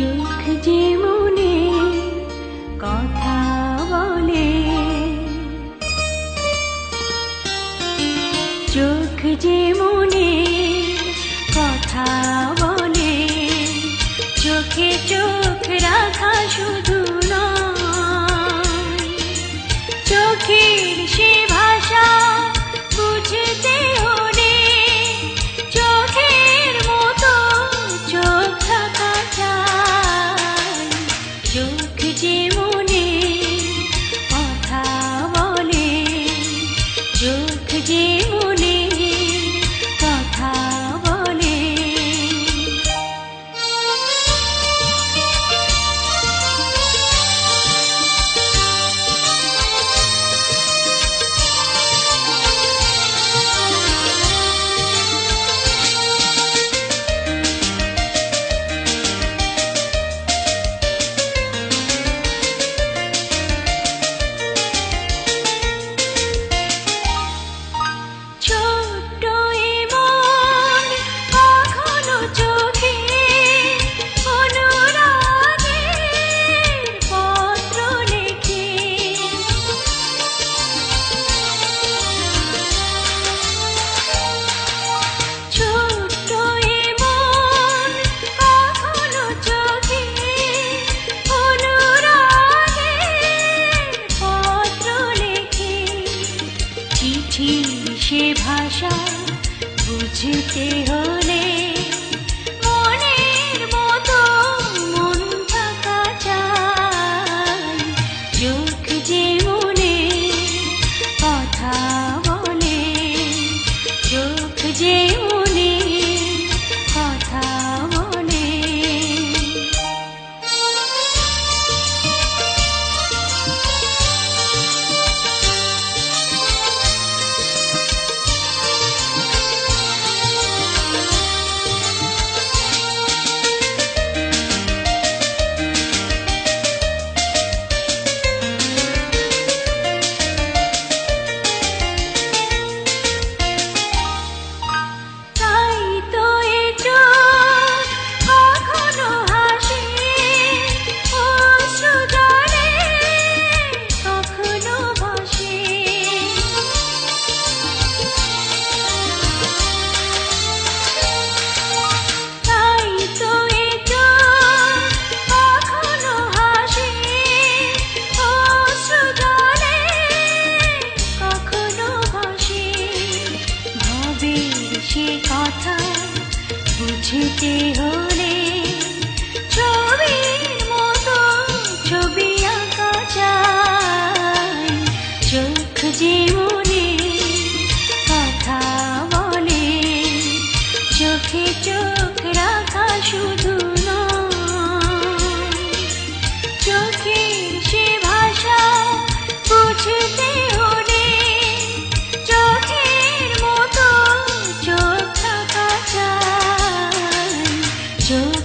চোখ যে মনে কথা বলে। চোখ যে মনে কথা বলে। চোখে চোখ রাখা শুধু নয়, চোখের সে ভাষা চিঠি সে ভাষা বুঝতে হলে मुझते ह। show